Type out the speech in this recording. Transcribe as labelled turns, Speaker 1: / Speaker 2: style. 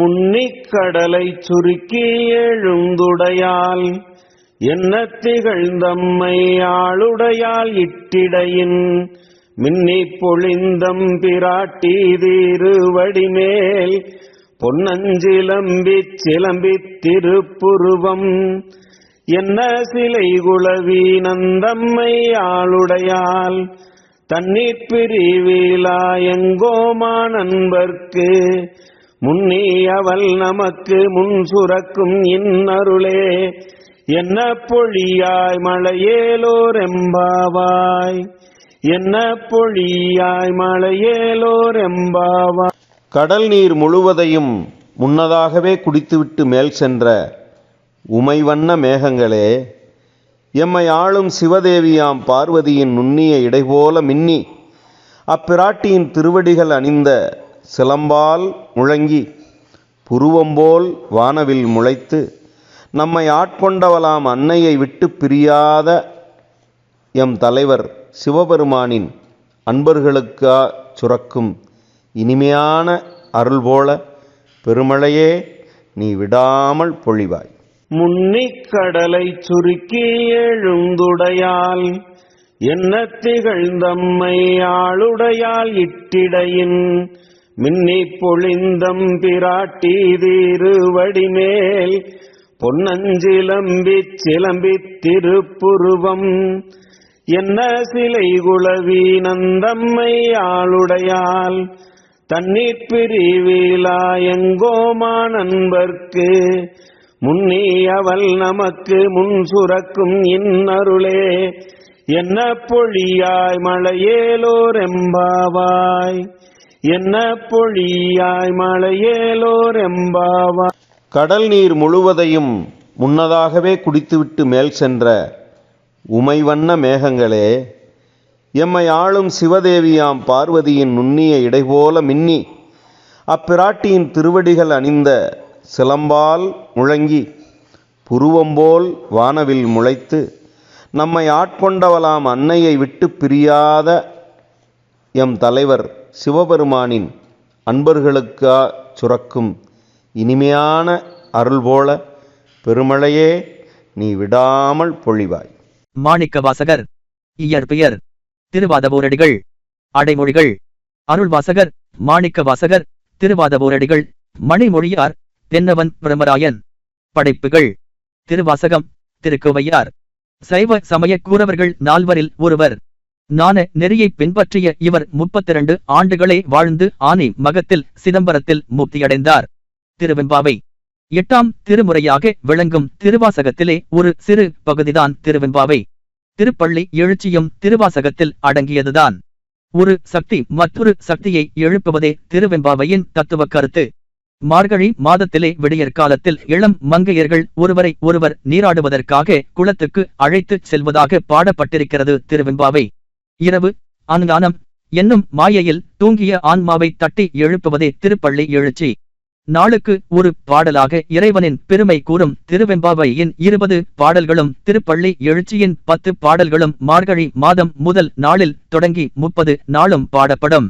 Speaker 1: முன்னிக் கடலை சுருக்கி எழுந்துடையால் என்ன திகழ்ந்தம்மை ஆளுடையால் இட்டிடையின். மின்னி பொழிந்தம் பிராட்டி திருவடிமேல் பொன்னஞ்சிலம்பி சிலம்பி திருப்புருவம். என்ன சிலை குளவி நந்தம்மை ஆளுடையால் தண்ணீர் பிரிவிலா எங்கோமா நண்பர்க்கு. முன்னே அவள் நமக்கு முன் சுரக்கும் இன்னருளே. என்ன பொழியாய் மழையேலோர் எம்பாவாய் என்ன பொழியாய் மழையேலோர் எம்பாவாய்
Speaker 2: கடல் நீர் முழுவதையும் முன்னதாகவே குடித்துவிட்டு மேல் சென்ற உமைவண்ண மேகங்களே எம்மை ஆளும் சிவதேவியாம் பார்வதியின் நுண்ணிய இடைபோல மின்னி அப்பிராட்டியின் திருவடிகள் அணிந்த சிலம்பால் முழங்கி புருவம்போல் வானவில் முளைத்து நம்மை ஆட்கொண்டவளாம் அன்னையை விட்டு பிரியாத எம் தலைவர் சிவபெருமானின் அன்பர்களுக்கா சுரக்கும் இனிமையான அருள் போல பெருமழையே நீ விடாமல் பொழிவாய்.
Speaker 1: முன்னிக் கடலை சுருக்கி எழுந்துடையால் என்ன திகழ்ந்தம்மை ஆளுடையால் இட்டிடையின் மின்னிப் பொழிந்தம் பிராட்டி திருவடிமேல் பொன்னஞ்சிலம்பி சிலம்பி திருப்புருவம் என்ன சிலை குளவி நந்தம்மை ஆளுடையால் தண்ணீர் பிரிவிலா எங்கோமா நண்பர்க்கு முன்னி அவள் நமக்கு முன் சுரக்கும் இன்னருளே. என்ன பொழியாய் மழையேலோர் எம்பாவாய் என்ன பொழியாய் மலையேலோர் எம்பாவா
Speaker 2: கடல் நீர் முழுவதையும் முன்னதாகவே குடித்துவிட்டு மேல் சென்ற உமைவண்ண மேகங்களே எம்மை ஆளும் சிவதேவியாம் பார்வதியின் நுண்ணிய இடைபோல மின்னி அப்பிராட்டியின் திருவடிகள் அணிந்த சிலம்பால் முழங்கி புருவம்போல் வானவில் முளைத்து நம்மை ஆட்கொண்டவளாம் அன்னையை விட்டு பிரியாத எம் தலைவர் சிவபெருமானின் அன்பர்களுக்கா சுரக்கும் இனிமையான அருள் போல பெருமழையே நீ விடாமல் பொழிவாய்.
Speaker 3: மாணிக்கவாசகர் இயற்பெயர் திருவாதபோரடிகள் அடைமொழிகள் அருள்வாசகர் மாணிக்கவாசகர் திருவாதபோரடிகள் மணிமொழியார் தென்னவன் பிரமராயன். படைப்புகள் திருவாசகம் திருக்குவையார். சைவ சமய கூறவர்கள் நால்வரில் ஒருவர். நாண நெறியைப் பின்பற்றிய இவர் முப்பத்திரண்டு ஆண்டுகளே வாழ்ந்து ஆனி மகத்தில் சிதம்பரத்தில் முக்தியடைந்தார். திருவெம்பாவை. எட்டாம் திருமுறையாக விளங்கும் திருவாசகத்திலே ஒரு சிறு பகுதிதான் திருவெம்பாவை. திருப்பள்ளி எழுச்சியும் திருவாசகத்தில் அடங்கியதுதான். ஒரு சக்தி மற்றொரு சக்தியை எழுப்புவதே திருவெம்பாவையின் தத்துவ கருத்து. மார்கழி மாதத்திலே விடியற் காலத்தில் இளம் மங்கையர்கள் ஒருவரை ஒருவர் நீராடுவதற்காக குளத்துக்கு அழைத்துச் செல்வதாக பாடப்பட்டிருக்கிறது திருவெம்பாவை. இரவு அனுதானம் என்னும் மாயையில் தூங்கிய ஆன்மாவை தட்டி எழுப்புவதே திருப்பள்ளி எழுச்சி. நாளுக்கு ஒரு பாடலாக இறைவனின் பெருமை கூறும் திருவெம்பாவையின் இருபது பாடல்களும் திருப்பள்ளி எழுச்சியின் பத்து பாடல்களும் மார்கழி மாதம் முதல் நாளில் தொடங்கி முப்பது நாளும் பாடப்படும்.